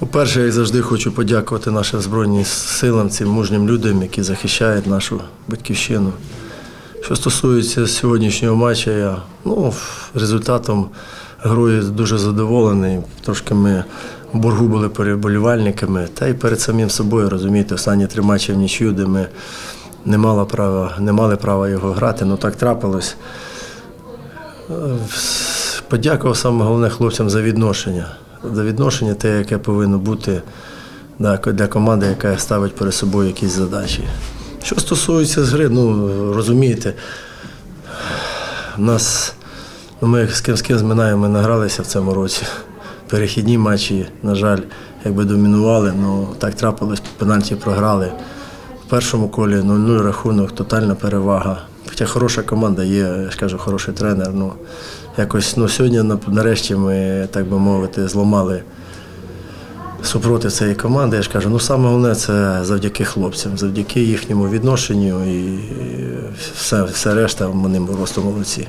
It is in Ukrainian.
По-перше, як завжди хочу подякувати нашим Збройним силам, цим мужнім людям, які захищають нашу батьківщину. Що стосується сьогоднішнього матчу, я ну, результатом грою дуже задоволений. Трошки ми в боргу були перед болівальниками, та й перед самим собою, розумієте, останні три матчі в нічю, де ми не мали права, не мали права його грати, ну так трапилось. Е, Подякував саме головне хлопцям за відношення. Відношення те, яке повинно бути для команди, яка ставить перед собою якісь задачі. Що стосується з гри, ну розумієте, у нас ну, ми з ким з ким зминаємо, ми награлися в цьому році. Перехідні матчі, на жаль, якби домінували, ну так трапилось, пенальті програли. В першому колі 0-0 рахунок, тотальна перевага. Хоча хороша команда є, я ж хороший тренер. Ну, якось ну, сьогодні нарешті ми, так би мовити, зламали супроти цієї команди. Я ж кажу, ну саме головне це завдяки хлопцям, завдяки їхньому відношенню і все, все решта вони просто молодці.